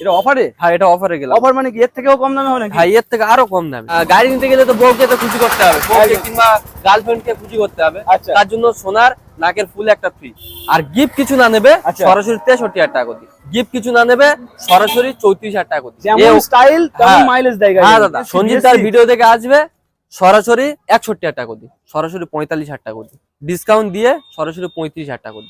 এটা অফারে হ্যাঁ এটা অফারে গেলাম। অফার মানে এর থেকেও কম দামে হবে নাকি? হ্যাঁ এর থেকে আরও কম দামে। গাড়ি নিতে গেলে তো বউকে তো খুশি করতে হবে। বউকে কিংবা গার্লফ্রেন্ডকে খুশি করতে হবে। আচ্ছা। তার জন্য সোনার নাকের ফুল একটা ফ্রি আর গিফট কিছু না নেবে আচ্ছা। সরাসরি তেষট্টি হাজার টাকা করে গিফট কিছু না নেবে সরাসরি চৌত্রিশ হাজার টাকা যেমন স্টাইল তেমন হ্যাঁ। মাইলেজ দেয় হ্যাঁ দাদা। সঞ্জিত তার ভিডিও দেখে আসবে সরাসরি একষট্টি হাজার টাকা করে সরাসরি পঁয়তাল্লিশ হাজার টাকা করে ডিসকাউন্ট দিয়ে সরাসরি পঁয়ত্রিশ হাজার টাকা করে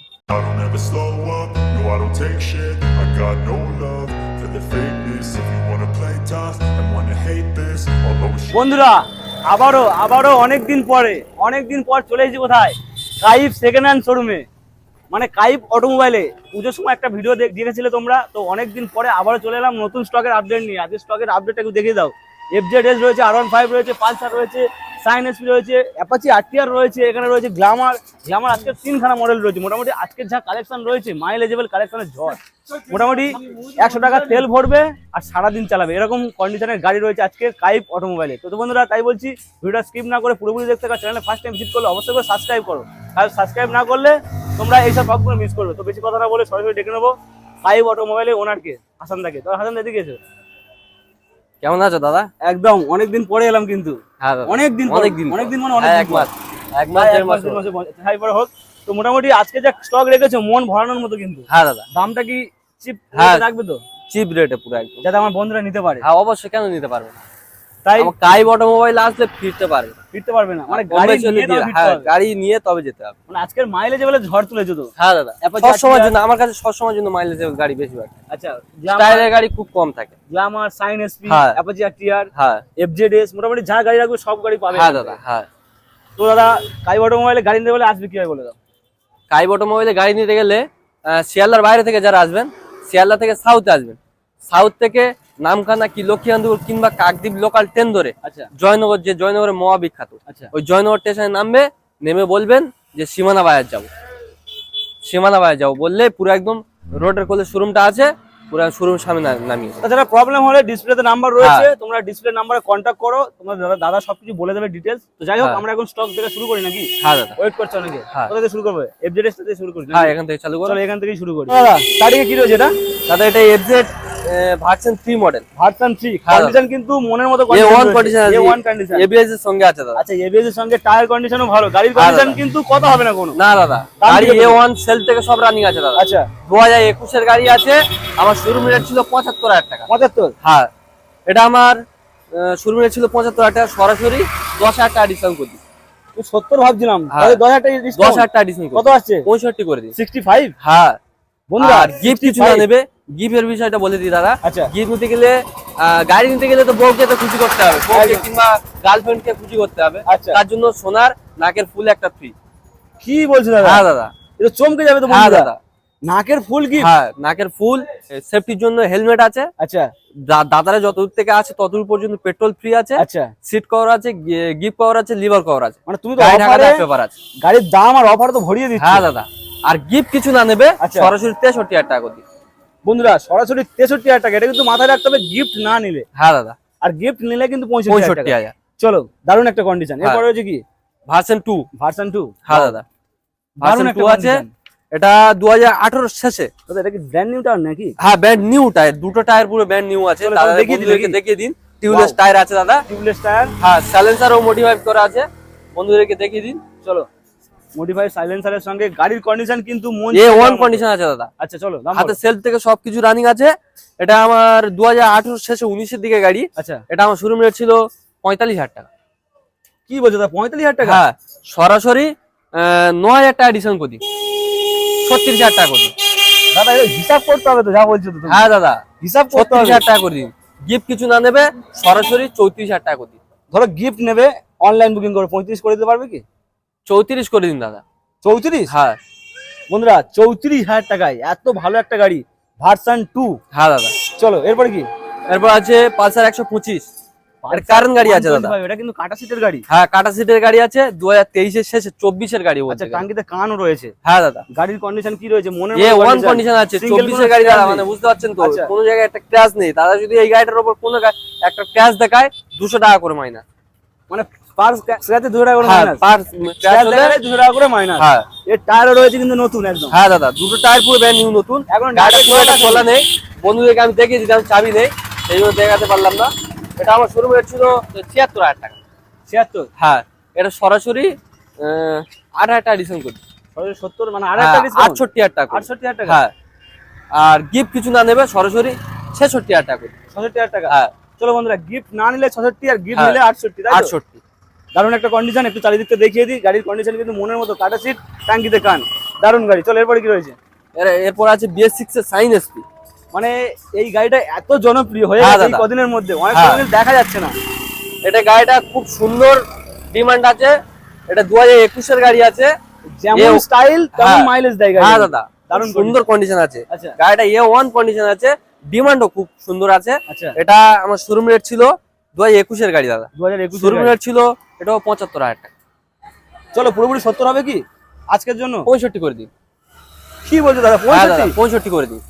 বন্ধুরা, আবারও আবারও অনেক দিন পরে অনেক দিন পর চলে এসেছি কোথায়? কাইফ সেকেন্ড হ্যান্ড শোরুমে মানে কাইফ অটোমোবাইলে পুজোর সময় একটা ভিডিও দেখেছিলে তোমরা? তো অনেক দিন পরে আবারও চলে এলাম নতুন স্টকের আপডেট নিয়ে। আজকে স্টকের আপডেটটা একটু দেখিয়ে দাও। এফজেড এস রয়েছে আর ওয়ান ফাইভ রয়েছে, পালসার রয়েছে সাইন এসপি রয়েছে অ্যাপাচি আরটিআর রয়েছে, এখানে রয়েছে গ্লামার গ্লামার আজকে তিনখানা মডেল রয়েছে। মোটামুটি আজকের যা কালেকশন রয়েছে মাইলেজেবল কালেকশনের ঝড়। মোটামুটি একশো টাকা তেল ভরবে আর সারাদিন চালাবে। এরকম কন্ডিশনের গাড়ি রয়েছে আজকে কাইপ অটোমোবাইলে তো বন্ধুরা, তাই বলছি ভিডিওটা স্কিপ না করে পুরোপুরি দেখতে থাকো চ্যানেলে ফার্স্ট টাইম ভিজিট করলে অবশ্যই করে সাবস্ক্রাইব করো। আর সাবস্ক্রাইব না করলে তোমরা এইসব ব্লগগুলো মিস করবে। তো বেশি কথা না বলে সরাসরি ডেকে নেব কাইপ অটোমোবাইলের ওনারকে হাসান দাকে তো হাসান এদিকে এসো। কেমন আছো দাদা? একদম অনেকদিন পরে এলাম কিন্তু। হ্যাঁ অনেকদিন অনেক দিন অনেক দিন অনেক দিন মানে হ্যাঁ, অনেক এক মাস এক মাস দেড় মাস হাই পরে। হোক। তো মোটামুটি আজকে যা স্টক রেখেছো মন ভরানোর মতো কিন্তু। হ্যাঁ দাদা। দামটা কি চিপ হ্যাঁ। রাখবে তো? চিপ রেটে পুরো একদম। যাতে আমার বন্ধুরা নিতে পারে। হ্যাঁ অবশ্যই কেন নিতে পারবে না? তাই আমার কাইব অটোমোবাইল আসলে ফিরতে পারবে ফিরতে পারবে না। মানে গাড়ি নিয়ে হ্যাঁ গাড়ি নিয়ে তবে যেতে হবে। মানে আজকের মাইলেজ বলে ঝড় তুলেছো তো। হ্যাঁ দাদা। সব RTR জন্য আমার কাছে সব সময়ের জন্য মাইলেজ গাড়ি বেশি পায় আচ্ছা স্টাইলের গাড়ি খুব কম থাকে। গ্লামার সাইন এসপি হ্যাঁ। অ্যাপাচি আরটিআর হ্যাঁ। এফজেডএস মোটামুটি যা গাড়ি রাখবে সব গাড়ি পাবে। হ্যাঁ দাদা হ্যাঁ। তো দাদা কাই অটোমোবাইলে গাড়ি নিতে বলে আসবে কীভাবে বলে দাও? কাইব অটোমোবাইলে গাড়ি নিতে গেলে শিয়ালদার বাইরে থেকে যারা আসবেন শিয়ালদা থেকে সাউথে আসবেন। সাউথ থেকে নামখানা কি লক্ষ্মীকান্তপুর কিংবা কাকদ্বীপ লোকাল ট্রেন ধরে আচ্ছা। জয়নগর যে জয়নগরের মহা বিখ্যাত আচ্ছা। ওই জয়নগর স্টেশনে নামবে নেমে বলবেন যে সীমানা বাজার যাব। সীমানা বাজার যাব বললে পুরো একদম রোডের কোলে শোরুমটা আছে পুরো শোরুম সামনে না- নামিয়ে তাছাড়া প্রবলেম হলে ডিসপ্লেতে নাম্বার রয়েছে তোমরা ডিসপ্লে নাম্বারে কন্ট্যাক্ট করো তোমরা দাদা দাদা সবকিছু বলে দেবে ডিটেলস তো যাই হোক হ্যাঁ। আমরা এখন স্টক থেকে শুরু করি নাকি? হ্যাঁ দাদা। ওয়েট করছ নাকি হ্যাঁ। কোথা থেকে শুরু করবে? এফজেডএস থেকে শুরু করি হ্যাঁ এখান থেকে চালু করো। এখান থেকেই শুরু করি। দাদা। স্টার্টিং কি রয়েছে এটা? দাদা এটা FZ version three model version 3 হ্যাঁ, কন্ডিশন কিন্তু মনের মতো A one condition A one condition ABS এর সঙ্গে আছে দাদা। আচ্ছা এবিএস এর সঙ্গে টায়ার কন্ডিশনও ভালো। গাড়ির হ্যাঁ, কন্ডিশন কিন্তু কত হবে না কোনো। না দাদা গাড়ি কি এ ওয়ান সেল থেকে সব রানিং আছে দাদা। আচ্ছা। দু হাজার একুশের গাড়ি আছে আমার শোরুম রেট ছিল পঁচাত্তর হাজার টাকা। 75 হ্যাঁ এটা আমার শোরুম রেট ছিল পঁচাত্তর হাজার টাকা সরাসরি দশ হাজার টাকা ডিসকাউন্ট করে দিই। 70 ভাবছিলাম। হ্যাঁ। 10000 দশ ডিসকাউন্ট হাজার টাকা ডিসকাউন্ট কত আসছে? পঁয়ষট্টি করে দিই। 65 হ্যাঁ বন্ধুরা আর গিফট কিছু না নেবে। গিফটের বিষয়টা বলে দিই দাদা। আচ্ছা। গিফট নিতে গেলে গাড়ি নিতে গেলে তো বউকে তো খুশি করতে হবে। বউকে। কিংবা গার্লফ্রেন্ডকে খুশি করতে হবে। আচ্ছা। তার জন্য সোনার নাকের ফুল একটা ফ্রি কি বলছো দাদা? হ্যাঁ দাদা। এটা চমকে যাবে তো হ্যাঁ দাদা। নাকের ফুল কি? হ্যাঁ নাকের ফুল সেফটির জন্য হেলমেট আছে। আচ্ছা। দাদারা যত দূর থেকে আছে তত দূর পর্যন্ত পেট্রোল ফ্রি আছে। আচ্ছা। সিট কভার আছে গিফট কভার আছে লিভার কভার আছে। মানে তুমি তো পেপার আছে। গাড়ির দাম আর অফার তো ভরিয়ে দিচ্ছ। হ্যাঁ দাদা। আর গিফট কিছু না নেবে আচ্ছা। সরাসরি তেষট্টি হাজার টাকা দিই। বন্ধুরা সরাসরি তেষট্টি হাজার টাকা। এটা কিন্তু মাথায় রাখতে হবে গিফট না নিলে। হ্যাঁ দাদা। আর গিফট নিলে কিন্তু পঁয়ষট্টি হাজার চলো দারুণ একটা কন্ডিশন হ্যাঁ। এরপরে হচ্ছে কি? ভার্সন টু ভার্সন টু হ্যাঁ দাদা। ভার্সন টু আছে। এটা দু হাজার শেষে। এটা কি ব্র্যান্ড নিউ টায়ার নাকি? হ্যাঁ ব্যান্ড নিউ টায়ার দুটো টায়ার পুরো ব্যান্ড নিউ আছে। দেখিয়ে। দেখিয়ে দিন। টিউবলেস টায়ার আছে দাদা। টিউবলেস টায়ার হ্যাঁ সাইলেন্সারও মডিফাই করা আছে। বন্ধুদেরকে দেখিয়ে দিন। চলো। মডিফাই সাইলেন্সারের সঙ্গে গাড়ির কন্ডিশন কিন্তু মন এ ওয়ান কন্ডিশন আছে দাদা। আচ্ছা চলো হাতে। সেলফ থেকে সবকিছু রানিং আছে। এটা আমার দু হাজার আঠারো শেষে উনিশের দিকে গাড়ি। আচ্ছা। এটা আমার শোরুম রেট ছিল পঁয়তাল্লিশ হাজার টাকা। কি বলছো দাদা পঁয়তাল্লিশ হাজার টাকা? হ্যাঁ সরাসরি আহ, ন হাজার টাকা ডিসকাউন্ট করি। ছত্রিশ হাজার টাকা করি। দাদা এটা হিসাব করতে হবে তো যা বলছো তো হ্যাঁ দাদা হিসাব করতে হবে। হাজার টাকা করে। গিফট কিছু না নেবে সরাসরি চৌত্রিশ হাজার টাকা করে। ধরো গিফট নেবে অনলাইন বুকিং করে পঁয়ত্রিশ করে দিতে পারবে কি? চৌত্রিশ করে দিন দাদা। চৌত্রিশ? হ্যাঁ। বন্ধুরা চৌত্রিশ হাজার টাকায় এত ভালো একটা গাড়ি ভার্সান টু হ্যাঁ দাদা। চলো এরপরে কি? এরপর আছে পালসার একশো পঁচিশ। গাড়ি আছে দাদা। 125, এটা কিন্তু কাটা সিটের গাড়ি। হ্যাঁ কাটা সিটের গাড়ি আছে দু হাজার তেইশের শেষে চব্বিশের গাড়ি আচ্ছা গেলে। টাঙ্কিতে কানও রয়েছে। হ্যাঁ দাদা। গাড়ির কন্ডিশন কি রয়েছে? মনে এ ওয়ান কন্ডিশন আছে চব্বিশের গাড়ি দাদা মানে বুঝতে পারছেন তো আচ্ছা। কোনো জায়গায় একটা ক্র্যাশ নেই। দাদা যদি এই গাড়িটার উপর কোনো একটা ক্র্যাশ দেখায় দুশো টাকা করে মাইনা। মানে পার স্ক্র্যাচে দুশো টাকা করে হ্যাঁ মাইনাস পার স্ক্র্যাচ দুশো টাকা করে মাইনাস হ্যাঁ। এর টায়ারও রয়েছে কিন্তু নতুন একদম। হ্যাঁ দাদা দুটো টায়ার পুরো ব্যান্ড নিউ নতুন। এখন ডাইরেক্ট খুব খোলা নেই। বন্ধুদেরকে আমি দেখিয়েছি আমি চাবি নেই। সেই জন্য দেখাতে পারলাম না। এটা আমার শোরুম রেট ছিল ছিয়াত্তর হাজার টাকা। ছিয়াত্তর? হ্যাঁ এটা সরাসরি আট হাজার টাকা ডিসকাউন্ট করছি সরাসরি সত্তর মানে আর হ্যাঁ, একটা ডিসকাউন্ট আটষট্টি হাজার টাকা করছি। আটষট্টি হাজার টাকা? হ্যাঁ। আর গিফট কিছু না নেবে সরাসরি ছেষট্টি হাজার টাকা করছি। ছষট্টি হাজার টাকা? হ্যাঁ। চলো বন্ধুরা গিফট না নিলে ছষট্টি আর গিফট হ্যাঁ। নিলে আটষট্টি আটষট্টি। দারুণ একটা কন্ডিশন একটু চারিদিকটা দেখিয়ে দিই। গাড়ির কন্ডিশন কিন্তু মনের মতো কাটা সিট টাঙ্কিতে কান। দারুণ গাড়ি। চলো এরপরে কি রয়েছে? এরপর আছে বিএস সিক্স এর সাইন এসপি মানে এই গাড়িটা এত জনপ্রিয় হয়ে হ্যাঁ, গেছে কদিনের মধ্যে। অনেক হ্যাঁ। কদিন দেখা যাচ্ছে না। এটা গাড়িটা খুব সুন্দর ডিমান্ড আছে। এটা দু হাজার একুশের গাড়ি আছে। যেমন স্টাইল তেমন হ্যাঁ। মাইলেজ দেয় গাড়ি হ্যাঁ দাদা। দারুণ সুন্দর কন্ডিশন আছে। আচ্ছা। গাড়িটা এ ওয়ান কন্ডিশন আছে। ডিমান্ডও খুব সুন্দর আছে। আচ্ছা। এটা আমার শোরুম রেট ছিল দু হাজার একুশের গাড়ি দাদা। দু হাজার একুশ শোরুম রেট ছিল এটাও পঁচাত্তর হাজার টাকা। চলো পুরোপুরি সত্তর হবে কি? আজকের জন্য? পঁয়ষট্টি করে দিন। কি বলছো দাদা হ্যাঁ পঁয়ষট্টি? করে দিন।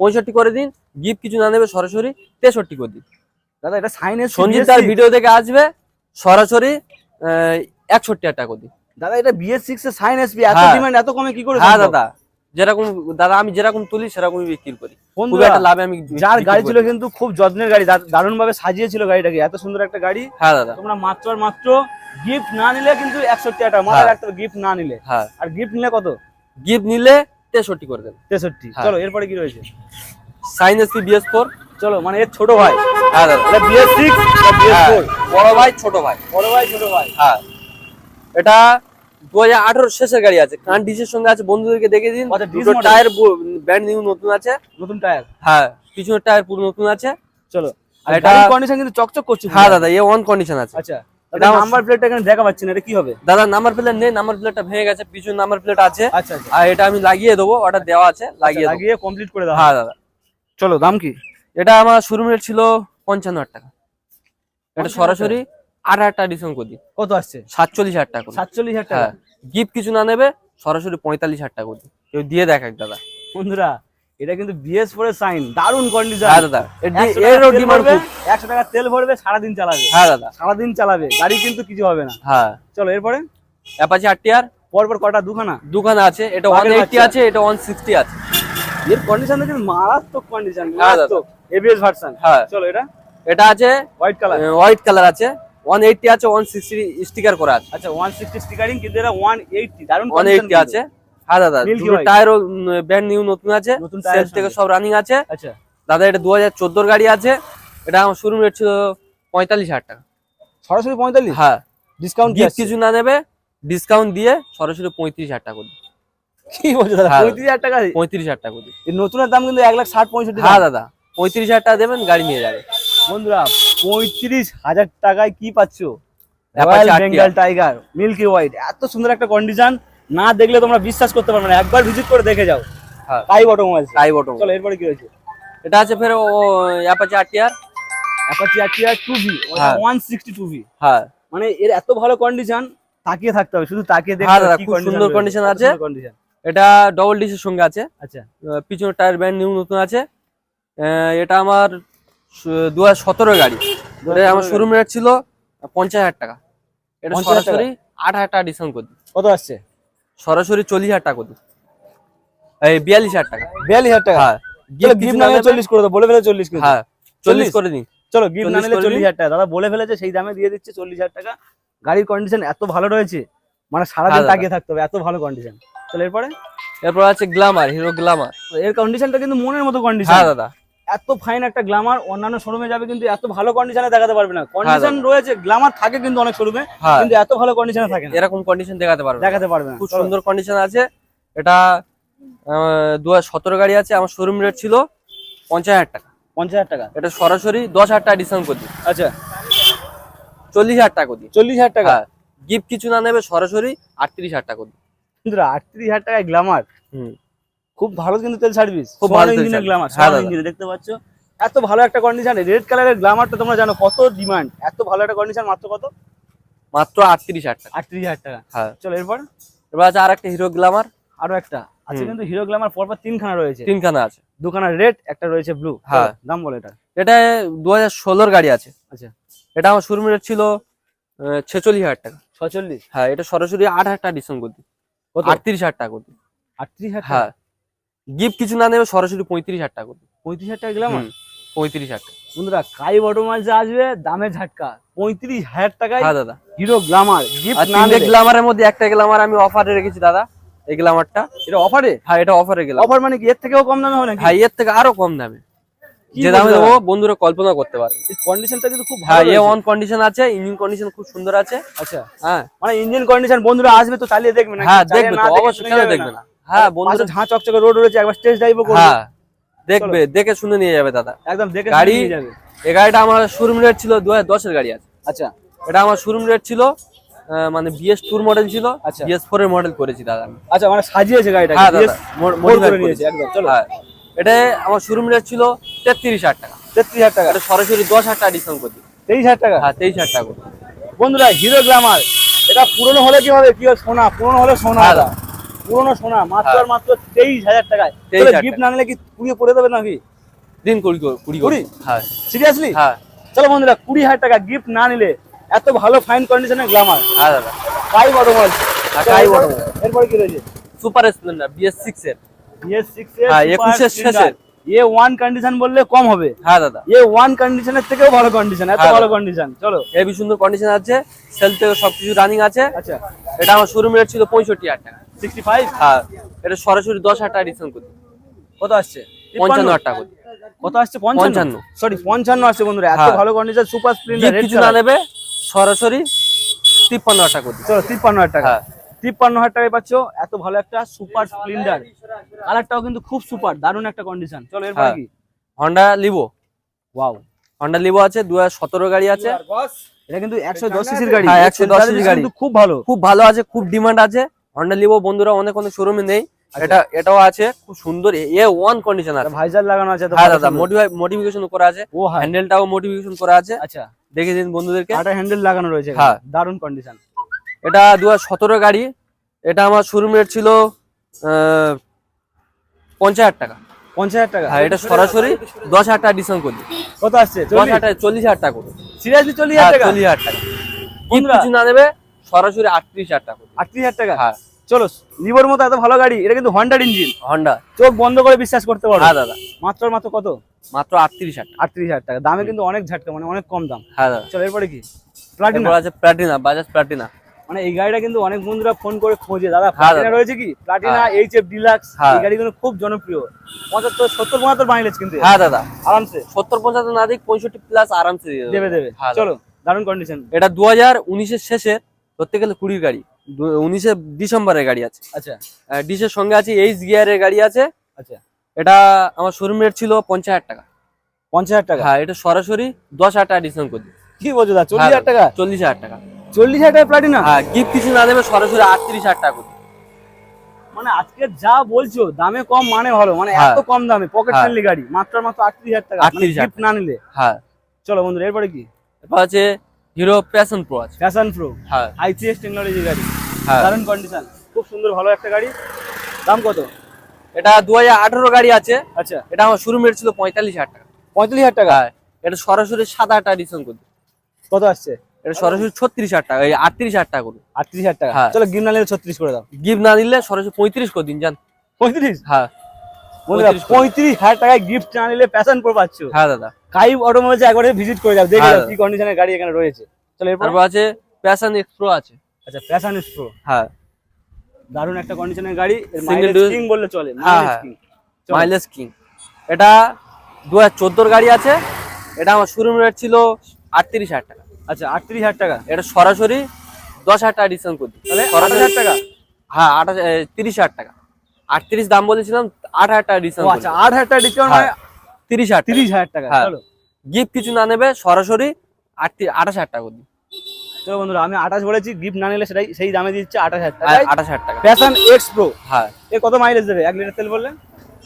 পঁয়ষট্টি করে দিন গিফট কিছু না নেবে সরাসরি তেষট্টি করে দিন। দাদা এটা সাইনের সঞ্জিত তার ভিডিও দেখে আসবে সরাসরি একষট্টি হাজার টাকা করে দিন। দাদা এটা বিএস সিক্স এর সাইন এসপি এত হ্যাঁ। ডিমান্ড এত কমে কি করে হ্যাঁ দাদা। যেরকম দাদা আমি যেরকম তুলি সেরকমই বিক্রি করি। একটা লাভে আমি যার গাড়ি ছিল কিন্তু খুব যত্নের গাড়ি দারুণ ভাবে সাজিয়েছিল গাড়িটাকে। এত সুন্দর একটা গাড়ি। হ্যাঁ দাদা। তোমরা মাত্র আর মাত্র গিফট না নিলে কিন্তু একষট্টি টাকা মাথায় হ্যাঁ। রাখতে গিফট না নিলে। হ্যাঁ। আর গিফট নিলে কত? গিফট নিলে তেষট্টি করে দেবেন তেষট্টি। হ্যাঁ। চলো এরপরে কি রয়েছে? সাইন এসপি বিএস ফোর চলো মানে এর ছোট ভাই। হ্যাঁ দাদা। বিএস সিক্স বিএস ফোর বড় ভাই ছোট ভাই। বড় ভাই ছোট ভাই। হ্যাঁ। এটা দু হাজার আঠারো শেষের গাড়ি আছে। কান ডিসের সঙ্গে আছে বন্ধুদেরকে দেখে দিন। আচ্ছা, দুটো টায়ার ব্যান্ড নিউ নতুন আছে। নতুন টায়ার? হ্যাঁ পিছনের টায়ার পুরো নতুন আছে। চলো। আর এটা- কন্ডিশন কিন্তু চকচক করছে হ্যাঁ দাদা এ ওয়ান কন্ডিশন আছে। আচ্ছা আমার- নাম্বার প্লেটটা এখানে দেখা পাচ্ছি না এটা কি হবে? দাদা নাম্বার প্লেট নেই নাম্বার প্লেটটা ভেঙে গেছে পিছনে নাম্বার প্লেট আছে। আচ্ছা আচ্ছা। আর এটা আমি লাগিয়ে দেবো অর্ডার দেওয়া আছে লাগিয়ে লাগিয়ে কমপ্লিট করে দাও। হ্যাঁ দাদা। চলো দাম কি? এটা আমার শোরুম রেট ছিল পঞ্চান্ন হাজার টাকা। এটা সরাসরি আট হাজার টাকা ডিসকাউন্ট করে দিই। কত আসছে? সাতচল্লিশ হাজার টাকা সাতচল্লিশ হাজার টাকা? হ্যাঁ গিফট কিছু না নেবে সরাসরি পঁয়তাল্লিশ হাজার টাকা করে দিই। কেউ দিয়ে দেখ এক দাদা। বন্ধুরা এটা কিন্তু বিএস ফোর এর সাইন দারুণ কন্ডিশন হ্যাঁ দাদা। এরও ডিমান্ড খুব। একশো টাকা তেল ভরবে সারাদিন চালাবে। হ্যাঁ দাদা। সারাদিন চালাবে। গাড়ি কিন্তু কিছু হবে না। হ্যাঁ। চলো এরপরে? অ্যাপাচি আর টিআর পরপর কটা? দুখানা? দুখানে আছে এটা ওয়ান বাঘের এইটটি বাচ্চা। আছে এটা ওয়ান সিক্সটি আছে। এর কন্ডিশন কিন্তু মারাত্মক কন্ডিশন হ্যাঁ। মারাত্মক। এবিএস ভার্সন হ্যাঁ। চলো এটা? এটা আছে হোয়াইট কালার হোয়াইট কালার আছে। ওয়ান এইটটি আছে ওয়ান সিক্সটি স্টিকার করা আছে। আচ্ছা ওয়ান সিক্সটি স্টিকারিং কিন্তু এটা ওয়ান এইটটি দারুণ ওয়ান এইটটি আছে। হ্যাঁ দাদা দুটো টায়ারও ব্র্যান্ড নিউ নতুন আছে। নতুন থেকে সব রানিং আছে। আচ্ছা। দাদা এটা দু হাজার চোদ্দোর গাড়ি আছে। এটা আমার শোরুম রেট ছিল পঁয়তাল্লিশ হাজার টাকা। সরাসরি পঁয়তাল্লিশ? হ্যাঁ। ডিসকাউন্ট কিছু না নেবে ডিসকাউন্ট দিয়ে সরাসরি পঁয়ত্রিশ হাজার টাকা করে। কি বলছো দাদা? হ্যাঁ। পঁয়ত্রিশ হাজার টাকা? পঁয়ত্রিশ হাজার টাকা করে এই নতুনের দাম কিন্তু এক লাখ ষাট পঁয়ষট্টি হ্যাঁ দাদা পঁয়ত্রিশ হাজার টাকা দেবেন গাড়ি নিয়ে যাবে। বন্ধুরা পঁয়ত্রিশ হাজার টাকায় কি পাচ্ছ? Royal Bengal tiger milky white এত সুন্দর একটা কন্ডিশন না দেখলে তোমরা বিশ্বাস করতে পারবে না। একবার ভিজিট করে দেখে যাও। হ্যাঁ। কাই অটোমোবাইলস টাই বটম চলো এরপরে কি হয়েছে? এটা আছে ফের ও Apache R TR Apache RTR 2V হ্যাঁ। 162V হ্যাঁ। মানে এর এত ভালো কন্ডিশন তাকিয়ে থাকতে হবে। শুধু তাকিয়ে দেখতে হ্যাঁ হবে কি সুন্দর কত আছে। এটা ডবল ডিসের সঙ্গে আছে। আচ্ছা। পিছনের টায়ার ব্যান্ড নিউ নতুন আছে। এটা আমার দু হাজার সতেরো গাড়ি। আমার 2017 শোরুম রেট ছিল পঞ্চাশ হাজার টাকা। এটা সরাসরি আট হাজার টাকা ডিসকাউন্ট করে দিই। কত আসছে? সরাসরি চল্লিশ হাজার টাকা করে দিই। এই বিয়াল্লিশ হাজার টাকা। বিয়াল্লিশ হাজার টাকা? হ্যাঁ। গিফট না? চল্লিশ করে দাও বলে ফেলে চল্লিশ হ্যাঁ চল্লিশ 40 করে দিন চলো গিফট না 40 নিলে চল্লিশ হাজার টাকা। দাদা বলে ফেলেছে সেই দামে দিয়ে দিচ্ছে চল্লিশ হাজার টাকা। গাড়ির কন্ডিশন এত ভালো রয়েছে। মানে সারাদিন হ্যাঁ, তাকিয়ে থাকতে হবে এত ভালো কন্ডিশন চলো এরপরে? এরপর আছে গ্লামার হিরো গ্লামার এর কন্ডিশনটা কিন্তু মনের মতো কন্ডিশন হ্যাঁ দাদা। এত ফাইন একটা গ্লামার অন্যান্য শোরুমে যাবে কিন্তু এত ভালো কন্ডিশনে দেখাতে পারবে না। কন্ডিশন রয়েছে গ্লামার থাকে কিন্তু অনেক শোরুমে হ্যাঁ। কিন্তু এত ভালো কন্ডিশনে থাকে না। এরকম কন্ডিশন দেখাতে পারবে দেখাতে পারবে না। খুব সুন্দর কন্ডিশন আছে। এটা দু হাজার সতেরো গাড়ি আছে আমার শোরুম রেট ছিল পঞ্চাশ হাজার টাকা। পঞ্চাশ হাজার টাকা। এটা সরাসরি দশ হাজার টাকা ডিসকাউন্ট করে দিই। আচ্ছা। চল্লিশ হাজার টাকা করে দিই চল্লিশ হাজার টাকা? হ্যাঁ। গিফট কিছু না নেবে সরাসরি আটত্রিশ হাজার টাকা করে দিই। কিন্তু আটত্রিশ হাজার টাকায় গ্লামার হুম। খুব ভালো কিন্তু তেল সার্ভিস। খুব ভালো ইঞ্জিনের গ্লামার ইঞ্জিনে দেখতে পাচ্ছ। এত ভালো একটা কন্ডিশন রেড কালারের গ্লামারটা তোমরা জানো কত ডিমান্ড এত ভালো একটা কন্ডিশন মাত্র কত? মাত্র আটত্রিশ হাজার টাকা। আটত্রিশ হাজার টাকা। হ্যাঁ। চলো এরপর? এবার আছে আর একটা হিরো গ্লামার আরও একটা। আছে। কিন্তু হিরো গ্লামার পরপর তিনখানা রয়েছে। তিনখানা আছে। দুখানা রেড একটা রয়েছে ব্লু হ্যাঁ। দাম বলো এটা। এটা দু হাজার ষোলোর গাড়ি আছে। আচ্ছা। এটা আমার শোরুম রেট ছিল ছেচল্লিশ হাজার টাকা। ছচল্লিশ? হ্যাঁ এটা সরাসরি আট হাজার টাকা ডিসকাউন্ট করছি কত? আটত্রিশ হাজার টাকা করছি আটত্রিশ হাজার হ্যাঁ। গিফট কিছু না নেবে সরাসরি পঁয়ত্রিশ হাজার টাকা করছি পঁয়ত্রিশ হাজার টাকা গ্লামার পঁয়ত্রিশ হাজার টাকা। বন্ধুরা কাই অটোমাল যে আসবে দামে ঝাটকা। পঁয়ত্রিশ হাজার টাকায় হ্যাঁ দাদা। হিরো গ্লামার গিফট না গ্লামারের মধ্যে একটা গ্লামার আমি অফারে রেখেছি দাদা। এই গ্লামারটা এটা অফারে হ্যাঁ এটা অফারে গেলাম অফার মানে কি? এর থেকেও কম দামে হবে হ্যাঁ এর থেকে আরও কম দামে। যে দামে দেবো বন্ধুরা কল্পনা করতে পারবে কন্ডিশনটা কিন্তু খুব হ্যাঁ ভালো এ অন কন্ডিশন আছে ইঞ্জিন কন্ডিশন খুব সুন্দর আছে। আচ্ছা। হ্যাঁ। মানে ইঞ্জিন কন্ডিশন বন্ধুরা আসবে তো চালিয়ে দেখবে না হ্যাঁ দেখবে অবশ্যই দেখবে না। হ্যাঁ বন্ধুরা ঝাঁ চকচকে রোড রয়েছে একবার স্টেজ ড্রাইভও করবে হ্যাঁ দেখবে দেখে শুনে নিয়ে যাবে দাদা। একদম দেখে গাড়ি- এই গাড়িটা আমার শোরুম রেট ছিল দু হাজার দশের গাড়ি আছে। আচ্ছা। এটা আমার শোরুম রেট ছিল মানে বিএস টুর মডেল ছিল আচ্ছা। বিএস ফোর এর মডেল করেছি দাদা আচ্ছা মানে সাজিয়েছে গাড়িটা হ্যাঁ দাদা করে নিয়েছে করেছি। একদম চলো। হ্যাঁ এটা আমার শোরুম রেট ছিল তেত্রিশ হাজার টাকা। তেত্রিশ হাজার টাকা। এটা সরাসরি দশ হাজার টাকা ডিসকাউন্ট করছি। তেইশ হাজার টাকা? হ্যাঁ তেইশ হাজার টাকা করে। বন্ধুরা হিরো গ্লামার এটা পুরনো হলে কি হবে? কি সোনা পুরনো হলে সোনা হ্যাঁ এটা। পুরনো সোনা মাত্র আর মাত্র তেইশ হাজার টাকায়। 23,000 গিফট না নিলে কি কুড়িয়ে পড়ে দেবে নাকি? দিন কুড়ি কুড়ি। কুড়ি? হ্যাঁ। সিরিয়াসলি হ্যাঁ। চলো বন্ধুরা কুড়ি হাজার টাকা গিফট না নিলে এত ভালো ফাইন কন্ডিশনের গ্লামার হ্যাঁ দাদা। কাই অটোমোবাইল হ্যাঁ, কাই automobile। এরপরে কি রয়েছে? সুপার স্প্লেন্ডার বিএস সিক্স এর। বিএস সিক্স হ্যাঁ, একুশের শেষের। এ ওয়ান কন্ডিশন বললে কম হবে। হ্যাঁ দাদা। এ ওয়ান কন্ডিশনের থেকেও ভালো কন্ডিশন এত হ্যাঁ, ভালো কন্ডিশন চলো। হেভি সুন্দর কন্ডিশন আছে। সেল থেকে সবকিছু রানিং আছে। আচ্ছা। এটা আমার শোরুম রেট ছিল পঁয়ষট্টি হাজার টাকা। সিক্সটি ফাইভ হ্যাঁ। এটা সরাসরি দশ হাজার টাকা ডিসকাউন্ট কত আসছে? পঞ্চান্ন হাজার টাকা কত আসছে? পঞ্চান্ন। সরি পঞ্চান্ন আসছে বন্ধুরা। এত হ্যাঁ। ভালো কন্ডিশন সুপার স্প্লেন্ডার কিছু না নেবে সরাসরি তিপ্পান্ন হাজার টাকা করছি। চলো তিপ্পান্ন হাজার টাকা। হ্যাঁ। তিপ্পান্ন হাজার টাকায় পাচ্ছ এত ভালো একটা সুপার স্প্লেন্ডার কালারটাও কিন্তু খুব সুপার দারুণ একটা কন্ডিশন চলো এরপরে। কি? Honda Livo wow Honda Livo আছে দু হাজার সতেরো গাড়ি আছে। এটা কিন্তু একশো দশ সিসির গাড়ি। হ্যাঁ, 110 Service cc গাড়ি। খুব ভালো। খুব ভালো আছে খুব ডিমান্ড আছে। হন্ডা লিভো বন্ধুরা অনেক অনেক শোরুমে নেই। আচ্ছা। এটা এটাও আছে খুব সুন্দর। এ ওয়ান কন্ডিশন আছে। ভাইজার লাগানো আছে হ্যাঁ দাদা। মডিফিকেশন করা আছে। ও হ্যাঁ। হ্যান্ডেলটাও মডিফিকেশন করা আছে। আচ্ছা। দেখে দিন বন্ধুদেরকে। আটা হ্যান্ডেল লাগানো রয়েছে। হ্যাঁ। দারুণ কন্ডিশন এটা দু হাজার সতেরো গাড়ি। এটা আমার শোরুম রেট ছিল পঞ্চাশ হাজার টাকা। পঞ্চাশ হাজার টাকা। হ্যাঁ এটা সরাসরি দশ হাজার টাকা ডিসকাউন্ট করছি কত আসছে? দশ হাজার টাকা চল্লিশ হাজার টাকা সিরিয়াসলি চল্লিশ হ্যাঁ হাজার টাকা? চল্লিশ হাজার টাকা। কিছু না নেবে সরাসরি আটত্রিশ হাজার টাকা আটত্রিশ হাজার টাকা? হ্যাঁ। চলো লিভোর মতো এত ভালো গাড়ি এটা কিন্তু হন্ডার ইঞ্জিন হন্ডা চোখ বন্ধ করে বিশ্বাস করতে পারো। হ্যাঁ দাদা। মাত্র মাত্র কত? মাত্র আটত্রিশ হাজার আটত্রিশ হাজার টাকা। দামে কিন্তু অনেক ঝাটকা মানে অনেক কম দাম। হ্যাঁ দাদা। চলো এরপরে কি? প্লাটিনা আছে প্লাটিনা বাজাজ প্লাটিনা মানে এই গাড়িটা কিন্তু অনেক বন্ধুরা ফোন করে খোঁজে। দাদা হ্যাঁ, প্লাটিনা রয়েছে কি? প্লাটিনা হ্যাঁ। এইচ এফ ডিলাক্স হ্যাঁ। এই গাড়ি কিন্তু খুব জনপ্রিয়। পঁচাত্তর সত্তর পঁচাত্তর মাইলেজ কিন্তু হ্যাঁ দাদা। আরামসে। সত্তর পঁচাত্তর না দিক পঁয়ষট্টি প্লাস আরামসে দেবে। দেবে দেবে। হ্যাঁ, চলো দারুণ কন্ডিশন এটা দু হাজার উনিশের শেষে ধরতে গেলে কুড়ির গাড়ি। উনিশে ডিসেম্বরের গাড়ি আছে। আচ্ছা। ডিসের সঙ্গে আছে এইচ গিয়ারের গাড়ি আছে। আচ্ছা। এটা আমার শোরুম রেট ছিল পঞ্চাশ হাজার টাকা। পঞ্চাশ হাজার টাকা? হ্যাঁ এটা সরাসরি দশ হাজার টাকা ডিসকাউন্ট করে কি বলছো দা চল্লিশ হাজার টাকা? চল্লিশ হাজার টাকা। চল্লিশ হাজার টাকা প্লাটিনা হ্যাঁ গিফট কিছু না দেবে সরাসরি আটত্রিশ হাজার টাকা করে মানে আজকে যা বলছো দামে কম মানে ভালো। মানে হ্যাঁ। এত কম দামে পকেট হ্যাঁ। ফ্রেন্ডলি গাড়ি মাত্র মাত্র আটত্রিশ হাজার টাকা। 38,000 গিফট না নিলে। হ্যাঁ। চলো বন্ধুরা এরপরে কি? এরপর আছে হিরো প্যাশন প্রো আছে। ফ্যাশন প্রো হ্যাঁ। আইসিএস টেকনোলজি গাড়ি। হ্যাঁ। দারুণ কন্ডিশন খুব সুন্দর ভালো একটা গাড়ি। দাম কত? এটা দু হাজার আঠারো গাড়ি আছে। আচ্ছা। এটা আমার শোরুম রেট ছিল পঁয়তাল্লিশ হাজার টাকা। পঁয়তাল্লিশ হাজার টাকা? হ্যাঁ। এটা সরাসরি সাত হাজার টাকা ডিসকাউন্ট করে দিই। কত আসছে? এটা সরাসরি ছত্রিশ হাজার টাকা এই আটত্রিশ হাজার টাকা করুন আটত্রিশ হাজার টাকা? হ্যাঁ। চলো গিম না নিলে ছত্রিশ করে দাও। গিফট না দিলে সরাসরি পঁয়ত্রিশ করে দিন জান। পঁয়ত্রিশ? হ্যাঁ। বন্ধুরা 35 করে। পঁয়ত্রিশ হাজার টাকায় গিফট না নিলে প্যাশন প্রো পাচ্ছ। হ্যাঁ দাদা। কাইব অটোমোবাইলস একবারে ভিজিট করে যাও দেখে হ্যাঁ। যাও কি কন্ডিশনের গাড়ি এখানে রয়েছে। চলো এরপর? আছে প্যাশন এক্সপ্রো আছে। আচ্ছা প্যাশন প্রো হ্যাঁ। দারুণ একটা কন্ডিশনের গাড়ি। মাইলেজ কিং বললে চলে। হ্যাঁ, মাইলেজ হ্যাঁ। কিং মাইলেজ কিং এটা দু হাজার গাড়ি আছে। এটা আমার শোরুম রেট ছিল আটত্রিশ হাজার টাকা। আচ্ছা আটত্রিশ হাজার টাকা। এটা সরাসরি দশ হাজার টাকা ডিসকাউন্ট করে তাহলে আঠাশ হাজার টাকা? হ্যাঁ আঠাশ তিরিশ হাজার টাকা। আটত্রিশ দাম বলেছিলাম আট হাজার টাকা ডিসকাউন্ট আচ্ছা আট হাজার টাকা ডিসকাউন্ট হ্যাঁ, তিরিশ হাজার তিরিশ হাজার টাকা হ্যাঁ। গিফট কিছু না নেবে সরাসরি আঠাশ হাজার টাকা দিই চলো বন্ধুরা আমি আঠাশ বলেছি গিফট না নিলে সেটাই সেই দামে দিচ্ছে আঠাশ হাজার টাকা। হ্যাঁ, আঠাশ হাজার টাকা। প্যাশন এক্স প্রো হ্যাঁ। এর কত মাইলেজ দেবে? এক লিটার তেল বললে?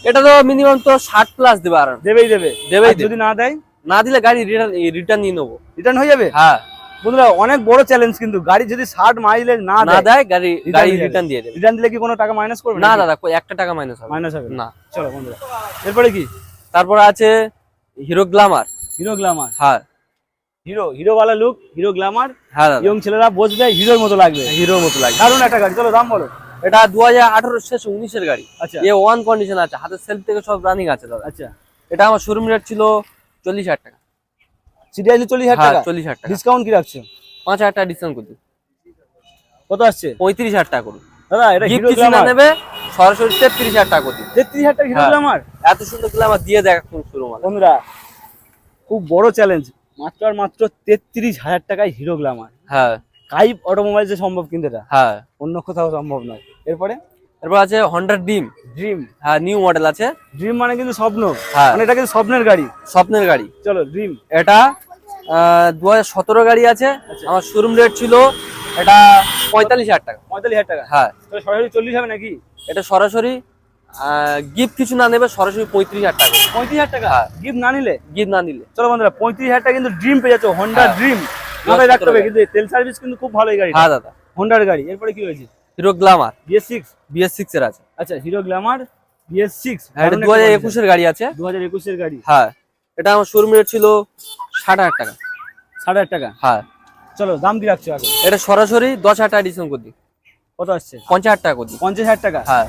এটা তো মিনিমাম তো ষাট প্লাস দেবে আর। দেবেই দেবে। দেবেই যদি না দেয়? না দিলে গাড়ি রিটার্ন রিটার্ন নিয়ে নেব। রিটার্ন হয়ে যাবে? হ্যাঁ। বন্ধুরা অনেক বড় চ্যালেঞ্জ কিন্তু। গাড়ি যদি ষাট মাইলেজ না না দেয় দেয় গাড়ি গাড়ি রিটার্ন দিয়ে দেবে। রিটার্ন দিলে কি কোনো টাকা মাইনাস করবে না দাদা একটা টাকা মাইনাস হবে। মাইনাস হবে। না। চলো বন্ধুরা। এরপরে কি? তারপর আছে হিরো গ্লামার। Hero Glamour. হ্যাঁ। হিরো হিরো ওয়ালা লুক হিরো গ্ল্যামার হ্যাঁ ইয়ং ছেলেরা বসবে হিরোর মতো লাগবে। হিরোর মতো লাগবে। দারুণ একটা গাড়ি চলো দাম বলো। এটা দু হাজার আঠারো শেষ উনিশের গাড়ি। আচ্ছা। এ ওয়ান কন্ডিশন আছে হাতের সেলফ থেকে সব রানিং আছে দাদা। আচ্ছা। এটা আমার শোরুম রেট ছিল চল্লিশ হাজার টাকা। সিরিয়াসলি চল্লিশ হাজার হ্যাঁ টাকা? চল্লিশ হাজার টাকা। ডিসকাউন্ট কি রাখছো? পাঁচ হাজার টাকা ডিসকাউন্ট করে দিন কত আসছে? পঁয়ত্রিশ হাজার টাকা করুন। দাদা এটা হিরো গ্ল্যামার নেবে সরাসরি তেত্রিশ হাজার টাকা করে দিন তেত্রিশ হাজার টাকা হিরো। গ্ল্যামার এত সুন্দরগুলো আমার দিয়ে দেখ এখন শুরু মানে বন্ধুরা খুব বড় চ্যালেঞ্জ মাত্র আর মাত্র তেত্রিশ হাজার টাকায় হিরো গ্ল্যামার হ্যাঁ। কাইপ অটোমোবাইলসে সম্ভব কিন্তু এটা। হ্যাঁ। অন্য কোথাও সম্ভব নয়। এরপরে? এরপর আছে হন্ডার ডিম ড্রিম হ্যাঁ নিউ মডেল আছে। ড্রিম মানে কিন্তু স্বপ্ন। হ্যাঁ। মানে এটা কিন্তু স্বপ্নের গাড়ি। স্বপ্নের গাড়ি। চলো ড্রিম এটা দু হাজার সতেরো গাড়ি আছে। আমার শোরুম রেট ছিল এটা পঁয়তাল্লিশ হাজার টাকা। পঁয়তাল্লিশ হাজার টাকা? হ্যাঁ। সরাসরি চল্লিশ হবে নাকি? এটা সরাসরি গিফট কিছু না নেবে সরাসরি পঁয়ত্রিশ হাজার টাকা। পঁয়ত্রিশ হাজার টাকা? গিফট না নিলে? গিফট না নিলে। চলো বন্ধুরা পঁয়ত্রিশ হাজার টাকা কিন্তু ড্রিম পেয়ে যাচ্ছ হন্ডা হ্যাঁ। ড্রিম মাথায় রাখতে হবে কিন্তু তেল সার্ভিস কিন্তু খুব ভালো গাড়ি হ্যাঁ দাদা। হন্ডার গাড়ি। এরপরে কি রয়েছে? Hero Glamour BS six BS six এর আছে। আচ্ছা হিরো গ্ল্যামার বিএস সিক্স হ্যাঁ দু হাজার একুশের গাড়ি আছে। দু হাজার একুশের গাড়ি। হ্যাঁ। এটা আমার শোরুম রেট ছিল ষাট হাজার টাকা। ষাট হাজার টাকা? হ্যাঁ। চলো দাম কি রাখছো এখন এটা সরাসরি দশ হাজার টাকা ডিসকাউন্ট করে দিই। কত আসছে? পঞ্চাশ হাজার টাকা করে দিই। পঞ্চাশ হাজার টাকা? হ্যাঁ।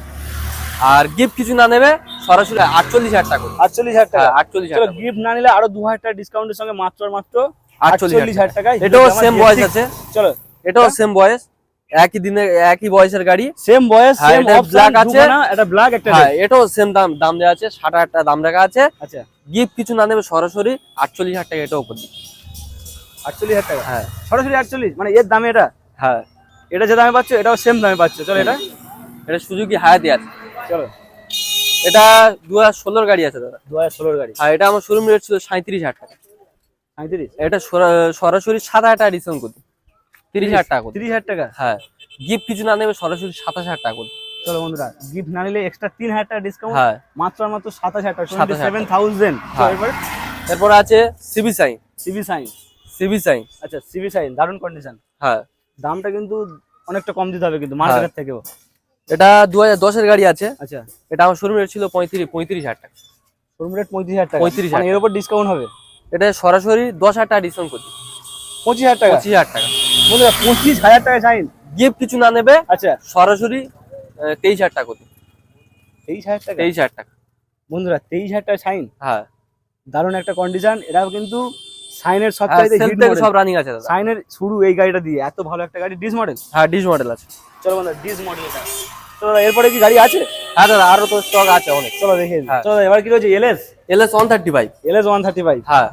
আর গিফট কিছু না নেবে সরাসরি আটচল্লিশ হাজার টাকা আটচল্লিশ হাজার টাকা? হ্যাঁ আটচল্লিশ হাজার টাকা। গিফট না নিলে আরও দু হাজার টাকা ডিসকাউন্টের সঙ্গে মাত্র মাত্র আটচল্লিশ হাজার টাকা। এটাও সেম বয়স আছে। চলো এটাও সেম বয়স। একই দিনে একই বয়সের গাড়ি। সেম বয়স সেম এটা অপশন black আছে। একটা ব্ল্যাক একটা হ্যাঁ এটাও সেম দাম দাম দেওয়া আছে ষাট হাজার টাকা দাম রাখা আছে। আচ্ছা। গিফট কিছু না নেবে সরাসরি আটচল্লিশ হাজার টাকা এটাও করে দিই। আটচল্লিশ হাজার টাকা? হ্যাঁ। সরাসরি আটচল্লিশ? মানে এর দামে এটা? হ্যাঁ। এটা যে দামে পাচ্ছ এটাও সেম দামে পাচ্ছ। চলো এটা। এটা সুজুকি হায়াতি আছে। চলো। এটা দু হাজার ষোলোর গাড়ি আছে দাদা। দু হাজার ষোলোর গাড়ি। আর এটা আমার শোরুম রেট ছিল সাঁত্রিশ হাজার টাকা। সাঁত্রিশ এটা সরা- সরাসরি সাত হাজার টাকা ডিসকাউন্ট করতে তিরিশ হাজার টাকা তিরিশ হাজার টাকা? হ্যাঁ। গিফট কিছু না নেবে সরাসরি সাতাশ হাজার টাকা করতে চলো বন্ধুরা গিফট না নিলে এক্সট্রা তিন হাজার টাকা ডিসকাউন্ট হ্যাঁ। মাত্র মাত্র সাতাশ হাজার টাকা 27,000 সেভেন থাউজেন্ড হ্যাঁ। এরপর আছে CB Shine CB Shine CB Shine আচ্ছা সিবি সাইন দারুণ কন্ডিশন হ্যাঁ। দামটা কিন্তু অনেকটা কম দিতে হবে কিন্তু মার্কেটের থেকেও। এটা দু হাজার দশের গাড়ি আছে। আচ্ছা। এটা আমার শোরুম রেট ছিল পঁয়ত্রিশ পঁয়ত্রিশ হাজার টাকা। শোরুম রেট পঁয়ত্রিশ হাজার টাকা। 35,000 মানে এর উপর ডিসকাউন্ট হবে? এটা সরাসরি দশ হাজার টাকা ডিসকাউন্ট করতে পঁচিশ হাজার টাকা? পঁচিশ হাজার টাকা। বন্ধুরা পঁচিশ হাজার টাকা সাইন গিফট কিছু না নেবে আচ্ছা। সরাসরি তেইশ হাজার টাকা করতে তেইশ হাজার টাকা? তেইশ হাজার টাকা। বন্ধুরা তেইশ হাজার টাকা সাইন হ্যাঁ। দারুণ একটা কন্ডিশন এটাও কিন্তু সাইনের সব হ্যাঁ চাইতে হিট মডেল সব রানিং আছে দাদা। সাইনের শুরু এই গাড়িটা দিয়ে এত ভালো একটা গাড়ি ডিস মডেল হ্যাঁ ডিস মডেল আছে। চলো ডিস মডেল এটা। চলো এরপরে কি গাড়ি আছে? হ্যাঁ দাদা আরও তো স্টক আছে অনেক। চলো দেখে হ্যাঁ। চলো এবার কি রয়েছে? LS L S one thirty five LS one thirty five হ্যাঁ।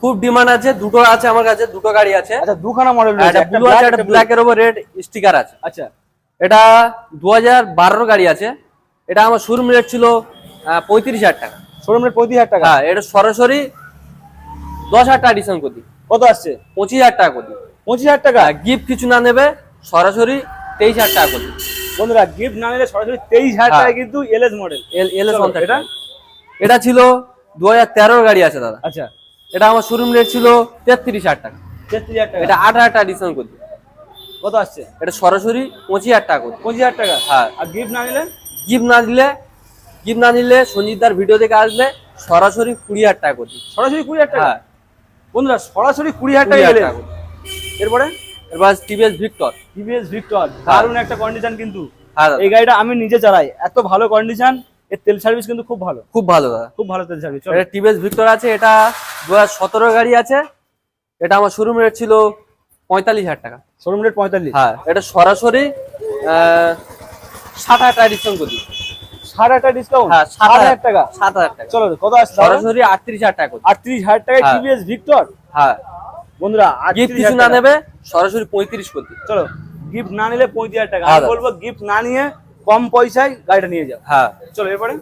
খুব ডিমান্ড আছে দুটো আছে আমার কাছে দুটো গাড়ি আছে। আচ্ছা দুখানা মডেল রয়েছে একটা ব্লু আছে একটা ব্ল্যাক এর উপর রেড স্টিকার আছে। আচ্ছা। এটা দু হাজার বারোর গাড়ি আছে। এটা আমার শোরুম রেট ছিল আহ, পঁয়ত্রিশ হাজার টাকা। শোরুম রেট পঁয়ত্রিশ হাজার টাকা। হ্যাঁ এটা সরাসরি দশ হাজার টাকা ডিসকাউন্ট করে দিই। কত আসছে? পঁচিশ হাজার টাকা করে দিই। পঁচিশ হাজার টাকা? গিফট কিছু না নেবে সরাসরি তেইশ হাজার টাকা করে দিই। বন্ধুরা গিফট না নিলে সরাসরি তেইশ হাজার হ্যাঁ। টাকা কিন্তু LS model L- L S চলো, ওয়ান থার্টি এটা? এটা ছিল দু হাজার তেরোর গাড়ি আছে দাদা। আচ্ছা। এটা আমার শোরুম রেট ছিল তেত্রিশ হাজার টাকা। তেত্রিশ হাজার টাকা। এটা আট হাজার টাকা ডিসকাউন্ট করে দিই। কত আসছে? এটা সরাসরি পঁচিশ হাজার টাকা পঁচিশ হাজার টাকা? হ্যাঁ। আর গিফট না নিলে? গিফট না দিলে গিফট না নিলে সঞ্জিতদার ভিডিও দেখে আসলে সরাসরি কুড়ি হাজার টাকা করে দিই। সরাসরি কুড়ি হাজার টাকা? হ্যাঁ। বন্ধুরা সরাসরি কুড়ি হাজার টাকা। এরপরে? এবার টিভিএস ভিক্টর। টিভিএস ভিক্টর দারুণ একটা কন্ডিশন কিন্তু। হ্যাঁ এই গাড়িটা আমি নিজে চালাই। এত ভালো কন্ডিশন এর তেল সার্ভিস কিন্তু খুব ভালো। খুব ভালো দাদা। খুব ভালো তেল সার্ভিস এটা টিভিএস ভিক্টর আছে এটা দু হাজার সতেরো গাড়ি আছে। এটা আমার শোরুম রেট ছিল পঁয়তাল্লিশ হাজার টাকা। শোরুম রেট পঁয়তাল্লিশ। হ্যাঁ এটা সরাসরি আহ, ষাট হাজার টাকা ডিসকাউন্ট করি টাকা ডিসকাউন্ট হ্যাঁ ষাট হাজার টাকা? সাত হাজার টাকা। চলো কত আসছে সরাসরি আটত্রিশ হাজার টাকা আটত্রিশ হাজার টাকায় হ্যাঁ। টিভিএস ভিক্টর হ্যাঁ। বন্ধুরা গিফট 38,000 কিছু না টাকা। নেবে সরাসরি পঁয়ত্রিশ করে দিই। চলো গিফট না নিলে পঁয়ত্রিশ হাজার টাকা। হ্যাঁ, আমি বলব গিফট না নিয়ে কম পয়সায় গাড়িটা নিয়ে যাও। হ্যাঁ। চলো এরপরে?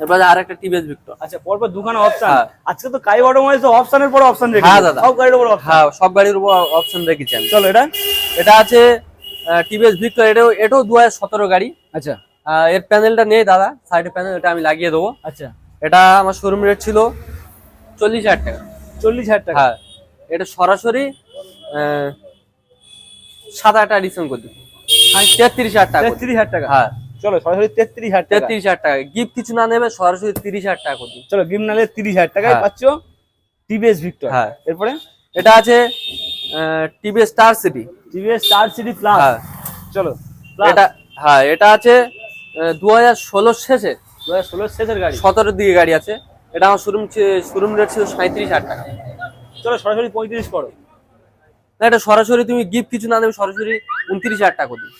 এরপর আর একটা টিভিএস ভিক্টর আচ্ছা পরপর দুখানা অপশন হ্যাঁ। আজকে তো কাই অটোমোবাইল তো অপশনের পর অপশন রেখে হ্যাঁ, দাদা। সব গাড়ির উপর হ্যাঁ সব গাড়ির উপর অপশন রেখেছি আমি। চলো এটা? এটা আছে টিভিএস ভিক্টর এটাও এটাও দু হাজার সতেরো গাড়ি। আচ্ছা। এর প্যানেলটা নেই দাদা সাইডের প্যানেল এটা আমি লাগিয়ে দেবো। আচ্ছা। এটা আমার শোরুম রেট ছিল চল্লিশ হাজার টাকা। চল্লিশ হাজার টাকা? হ্যাঁ এটা সরাসরি সাত হাজার টাকা ডিসকাউন্ট করে দিই তেত্রিশ হাজার টাকা তেত্রিশ হাজার টাকা। হ্যাঁ। চলো সরাসরি তেত্রিশ হাজার তেত্রিশ হাজার টাকা। গিফট কিছু না নেবে সরাসরি তিরিশ হাজার টাকা করে। চলো গিফট না নিলে তিরিশ হাজার টাকায় হ্যাঁ। পাচ্ছ টিভিএস ভিক্টর হ্যাঁ। এরপরে? এটা আছে TVS Star City TVS Star City Plus হ্যাঁ। চলো এটা হ্যাঁ এটা আছে দু হাজার ষোলোর শেষে দু হাজার ষোলোর শেষের গাড়ি। সতেরোর দিকে গাড়ি আছে। এটা আমার শোরুম শোরুম রেট ছিল সাঁত্রিশ হাজার টাকা। চলো সরাসরি পঁয়ত্রিশ করো। না এটা সরাসরি তুমি গিফট কিছু না দেবে সরাসরি উনত্রিশ হাজার টাকা দিই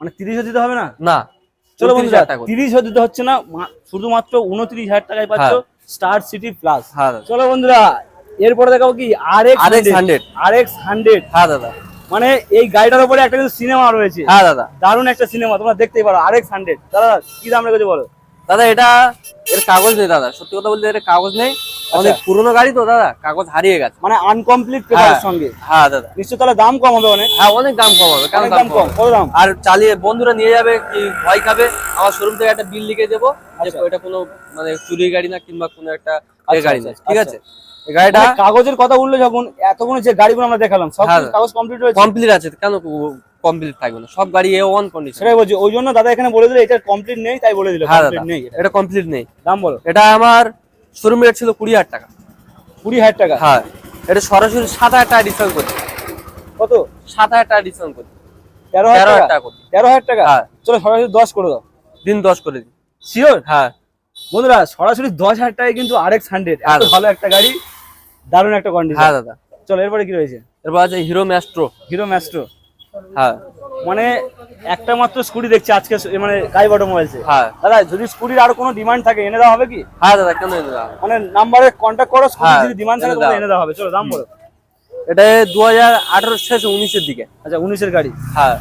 মানে তিরিশ দিতে হবে না? না চলো 29 বন্ধুরা হাজার টাকা করে। তিরিশ দিতে হচ্ছে না শুধুমাত্র উনত্রিশ হাজার টাকায় পাচ্ছ। Star City Plus. চলো বন্ধুরা এরপরে দেখাবো কি? R X 100 R X hundred হ্যাঁ দাদা। মানে এই গাড়িটার উপরে একটা কিন্তু সিনেমা রয়েছে। হ্যাঁ দাদা। দারুণ একটা সিনেমা তোমরা দেখতেই পারো। আর এক্স হান্ড্রেড দাদা কি দাম রেখেছে বলো? দাদা এটা এর কাগজ নেই দাদা। সত্যি কথা বলতে এর কাগজ নেই। অনেক পুরনো গাড়ি তো দাদা। কাগজ হারিয়ে গেছে। মানে আনকমপ্লিট হ্যাঁ পেপারের সঙ্গে। হ্যাঁ দাদা। নিশ্চয় তাহলে দাম কম হবে অনেক। হ্যাঁ অনেক দাম কম হবে। কেন দাম কম? কত দাম? আর চালিয়ে বন্ধুরা নিয়ে যাবে কি ভয় খাবে? আমার শোরুম থেকে একটা বিল লিখে দেবো। আচ্ছা। এটা কোনো মানে চুরির গাড়ি না কিংবা কোনো একটা আচ্ছা, গাড়ি না। আচ্ছা, ঠিক আচ্ছা। আছে? গাড়িটা মানে কাগজের কথা উঠল যখন এতগুলো যে গাড়িগুলো আমরা দেখালাম সব হ্যাঁ। কাগজ কমপ্লিট হয়েছে কমপ্লিট আছে কেন কমপ্লিট থাকবে না? সব গাড়ি এ ওয়ান কন্ডিশন সেটাই বলছি ওই জন্য দাদা এখানে বলে দিল এটা কমপ্লিট নেই তাই বলে দিল হ্যাঁ কমপ্লিট নেই এটা। কমপ্লিট নেই। দাম বলো। এটা আমার শোরুম রেট ছিল কুড়ি হাজার টাকা। কুড়ি হাজার টাকা? হ্যাঁ এটা সরাসরি সাত হাজার টাকা ডিসকাউন্ট করছি। কত? সাত হাজার টাকা ডিসকাউন্ট করছি। তেরো হাজার টাকা? তেরো হাজার টাকা? হ্যাঁ। চলো সরাসরি দশ করে দাও। দিন দশ করে দিন। শিওর হ্যাঁ। বন্ধুরা সরাসরি দশ হাজার টাকায় কিন্তু আর এক্স হান্ড্রেড হ্যাঁ। এত ভালো একটা গাড়ি। দারুণ একটা কন্ডিশন হ্যাঁ দাদা। চলো এরপরে কি রয়েছে? এরপর আছে হিরো ম্যাস্ট্রো হিরো ম্যাস্ট্রো হ্যাঁ। মানে একটা মাত্র স্কুটি দেখছি আজকে মানে গাইব অটোমোবাইলসে হ্যাঁ। দাদা যদি স্কুটির আর কোনো ডিমান্ড থাকে এনে দেওয়া হবে কি? হ্যাঁ দাদা কেন এনে দেওয়া মানে নাম্বারে কন্ট্যাক্ট করো স্কুটি হ্যাঁ, যদি ডিমান্ড থাকে দেওয়া এনে দেওয়া হবে। চলো দাম বলো। এটা দু হাজার আঠারো শেষে উনিশের দিকে। আচ্ছা উনিশের গাড়ি। হ্যাঁ।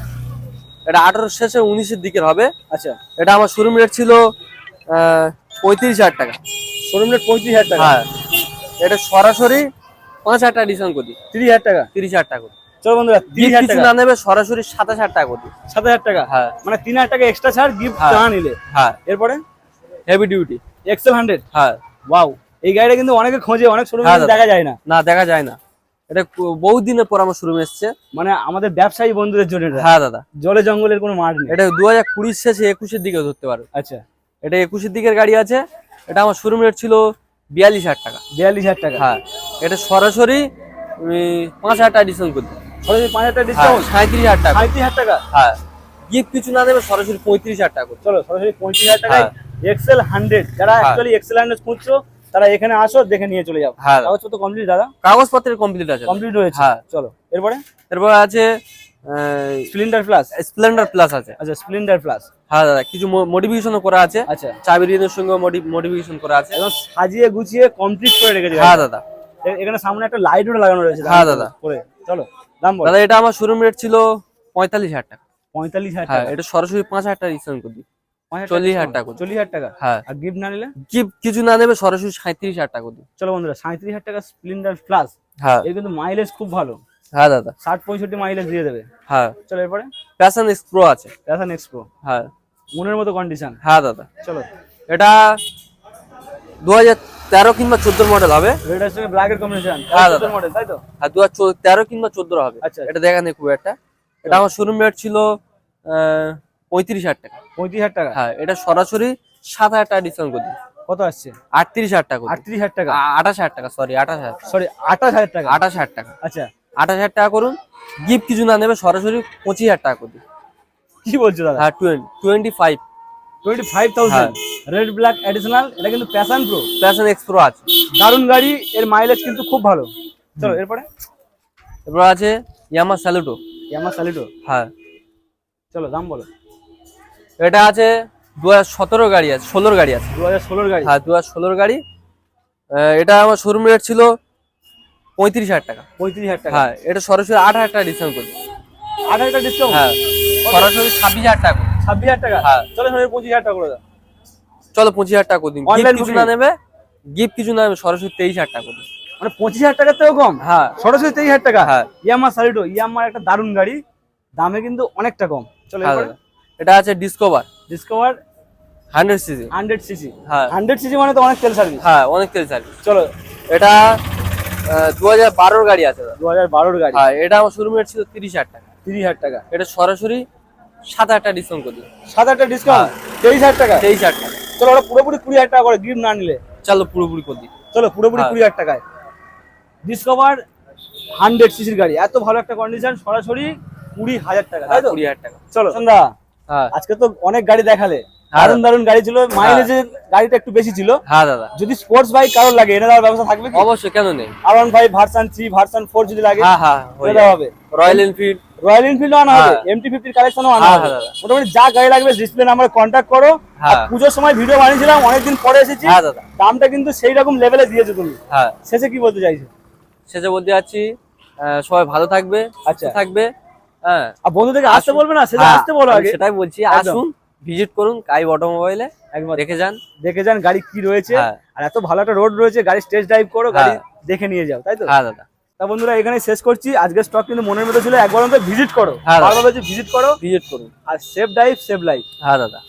এটা আঠারো শেষে উনিশের দিকের হবে। আচ্ছা। এটা আমার শোরুম রেট ছিল আহ, পঁয়ত্রিশ হাজার টাকা। শোরুম রেট পঁয়ত্রিশ হাজার টাকা। হ্যাঁ। এটা সরাসরি পাঁচ হাজার টাকা ডিসকাউন্ট করি তিরিশ হাজার টাকা? তিরিশ হাজার টাকা করি। চলো বন্ধুরা তিরিশ হাজার টাকা। না নেবে সরাসরি সাতাশ হাজার টাকা করি সাত হাজার টাকা? হ্যাঁ। মানে তিন হাজার টাকা এক্সট্রা ছাড় গিফট হ্যাঁ। না নিলে। হ্যাঁ। এরপরে? হেভি ডিউটি এক্সেল হান্ড্রেড হ্যাঁ। ওয়াও এই গাড়িটা কিন্তু অনেকে খোঁজে অনেক শোরুমে হ্যাঁ, দেখা যায় না। না দেখা যায় না। এটা বহুত দিনের পর আমার শোরুমে এসছে। মানে আমাদের ব্যবসায়ী বন্ধুদের জন্য হ্যাঁ দাদা। জলে জঙ্গলের কোনো মাঠ নেই। এটা দু হাজার কুড়ির শেষে একুশের দিকে ধরতে পারো। আচ্ছা। এটা একুশের দিকের গাড়ি আছে। এটা আমার শোরুম রেট ছিল বিয়াল্লিশ হাজার টাকা। বিয়াল্লিশ হাজার টাকা? হ্যাঁ। এটা সরাসরি পাঁচ হাজার টাকা ডিসকাউন্ট করতে সরাসরি পাঁচ হাজার টাকা হ্যাঁ ডিসকাউন্ট সাঁত্রিশ হাজার টাকা। সাঁত্রিশ হাজার টাকা? হ্যাঁ। গিফট কিছু না দেবে সরাসরি পঁয়ত্রিশ হাজার টাকা চলো সরাসরি পঁয়ত্রিশ হাজার টাকায় এক্সেল হান্ড্রেড যারা হ্যাঁ। অ্যাকচুয়ালি এক্সেল হান্ড্রেড খুঁজছো তারা এখানে আসো দেখে নিয়ে চলে যাও। হ্যাঁ। কাগজপত্র কমপ্লিট দাদা? কাগজপত্রের কমপ্লিট আছে। কমপ্লিট হয়েছে হ্যাঁ। চলো এরপরে? এরপর আছে স্প্লেন্ডার প্লাস স্প্লেন্ডার প্লাস আছে। আচ্ছা স্প্লেন্ডার প্লাস হ্যাঁ দাদা কিছু মডিফিকেশনও করা আছে। আচ্ছা। চাবি রিনের সঙ্গে মডিফিকেশন করা আছে। একদম সাজিয়ে গুছিয়ে কমপ্লিট করে রেখেছে হ্যাঁ দাদা। এখানে সামনে একটা লাইটও লাগানো রয়েছে। হ্যাঁ, দাদা। করে। চলো দাম বলো। দাদা এটা আমার শোরুম রেট ছিল পঁয়তাল্লিশ হাজার টাকা। পঁয়তাল্লিশ হাজার হ্যাঁ টাকা? এটা সরাসরি পাঁচ হাজার টাকা ডিসকাউন্ট করে দিই। চল্লিশ হাজার টাকা। চল্লিশ হাজার টাকা? হ্যাঁ। আর গিফট না নিলে? কি কিছু না নেবে সরাসরি সাঁত্রিশ হাজার টাকা দিই। চলো বন্ধুরা সাঁত্রিশ হাজার টাকা স্প্লেন্ডার প্লাস হ্যাঁ। এর কিন্তু মাইলেজ খুব ভালো। হ্যাঁ দাদা। ষাট পঁয়ষট্টি মাইলেজ দিয়ে দেবে। হ্যাঁ। চলো এরপরে? প্যাশন এক্সপ্রো আছে। প্যাশন এক্সপ্রো হ্যাঁ। মনের মতো কন্ডিশন হ্যাঁ দাদা। চলো। এটা দু হাজার তেরো কিংবা চোদ্দোর মডেল হবে। রেডার সঙ্গে ব্ল্যাকের কম্বিনেশন হ্যাঁ, দাদা। মডেল তাই তো? আর দু হাজার তেরো কিংবা চোদ্দোর হবে। আচ্ছা। এটা দেখা নেই খুব একটা। এটা আমার শোরুম রেট ছিল পঁয়ত্রিশ হাজার টাকা। পঁয়ত্রিশ হাজার টাকা? হ্যাঁ এটা সরাসরি সাত হাজার টাকা ডিসকাউন্ট করে দিই কত আসছে? আটত্রিশ হাজার টাকা। আটত্রিশ হাজার টাকা? আঠাশ হাজার টাকা সরি আঠাশ হাজার সরি আঠাশ হাজার টাকা। আঠাশ হাজার টাকা। আচ্ছা। আঠাশ হাজার টাকা করুন। গিফট কিছু না নেবে সরাসরি পঁচিশ হাজার টাকা করুন কি বলছো দাদা? হ্যাঁ twenty five twenty five thousand red black additional এটা কিন্তু প্যাশন প্রো প্যাশন এক্সপ্রো আছে। দারুণ গাড়ি এর মাইলেজ কিন্তু খুব ভালো। চলো এরপরে? এরপর আছে ইয়ামা স্যালুটো ইয়ামা সালিটো হ্যাঁ। চলো দাম বলো। এটা আছে দু হাজার সতেরো গাড়ি আছে ষোলোর গাড়ি আছে। দু হাজার ষোলোর গাড়ি? হ্যাঁ দু হাজার ষোলোর গাড়ি। এটা আমার শোরুম রেট ছিল পঁয়ত্রিশ হাজার টাকা। পঁয়ত্রিশ হাজার টাকা। হ্যাঁ এটা সরাসরি আট হাজার টাকা ডিসকাউন্ট করি আট হাজার টাকা ডিসকাউন্ট হ্যাঁ সরাসরি ছাব্বিশ হাজার টাকা। ছাব্বিশ হাজার টাকা? হ্যাঁ। চলো পঁচিশ হাজার টাকা করে দাও। চলো পঁচিশ হাজার টাকা করে দিন। গিফট কিছু না নেবে গিফট কিছু না নেবে সরাসরি তেইশ হাজার টাকা করে মানে পঁচিশ হাজার টাকার থেকেও কম? হ্যাঁ। সরাসরি তেইশ হাজার টাকা? হ্যাঁ। ইয়ামা সালিটো ইয়ামার একটা দারুণ গাড়ি। দামে কিন্তু অনেকটা কম। চলো হ্যাঁ। এটা আছে Discover Discover hundred CC hundred CC হ্যাঁ। হান্ড্রেড সিসি মানে তো অনেক তেল সার্ভিস হ্যাঁ অনেক তেল সার্ভিস চলো। এটা দু হাজার বারোর গাড়ি আছে দু হাজার বারোর গাড়ি। হ্যাঁ এটা আমার শোরুম রেট ছিল তিরিশ হাজার টাকা। তিরিশ হাজার টাকা। এটা সরাসরি সাত হাজার টাকা ডিসকাউন্ট করে সাত হাজার টাকা ডিসকাউন্ট তেইশ হাজার টাকা? তেইশ হাজার টাকা। চলো ওটা পুরোপুরি কুড়ি হাজার টাকা করে গিফট না নিলে। চলো পুরোপুরি করে দিন চলো পুরোপুরি হ্যাঁ। কুড়ি হাজার টাকায়। ডিসকভার হান্ড্রেড সিসির গাড়ি। এত ভালো একটা কন্ডিশন সরাসরি কুড়ি হাজার টাকা তাই তো? কুড়ি হাজার টাকা। চলো। সন্ধ্যা। হ্যাঁ। আজকে তো অনেক গাড়ি দেখালে। হ্যাঁ। দারুণ দারুণ গাড়ি ছিল। মাইলেজের গাড়িটা একটু বেশি ছিল। হ্যাঁ দাদা। যদি স্পোর্টস বাইক কারোর লাগে এনে দেওয়ার ব্যবস্থা থাকবে অবশ্যই কেন নেই? R one five version three version four যদি লাগে হ্যাঁ হ্যাঁ এনে দেওয়া হবে। রয়্যাল এনফিল্ড রয়্যাল এনফিল্ড আনা হবে হ্যাঁ। এমটি ফিফটির কালেকশনও আনা হ্যাঁ, হবে। হ্যাঁ, মোটামুটি যা গাড়ি লাগবে ডিসপ্লে নাম্বার কন্ট্যাক্ট করো। আর হ্যাঁ। পুজোর সময় ভিডিও বানিয়েছিলাম অনেকদিন পরে এসেছি। হ্যাঁ দাদা। দামটা কিন্তু সেই রকম লেভেলে দিয়েছ তুমি। হ্যাঁ। শেষে কি বলতে চাইছো? শেষে বলতে চাচ্ছি সবাই ভালো থাকবে আচ্ছা। থাকবে হ্যাঁ। আর বন্ধুদেরকে আসতে বলবে না সেটা হ্যাঁ, আসতে বলো আগে। সেটাই বলছি আসুন। ভিজিট করুন কাইব অটোমোবাইলে একবার দেখে যান। দেখে যান গাড়ি কি রয়েছে। হ্যাঁ। আর এত ভালো একটা রোড রয়েছে গাড়ি স্টেজ ড্রাইভ করো গাড়ি হ্যাঁ। দেখে নিয়ে যাও তাই তো? হ্যাঁ দাদা। তা বন্ধুরা এখানে শেষ করছি। আজকে স্টক কিন্তু মনের মতো ছিল একবার ভিজিট করো। ভালোভাবে বারবার ভিজিট করো। ভিজিট করুন। আর সেফ ড্রাইভ সেফ লাইফ হ্যাঁ দাদা।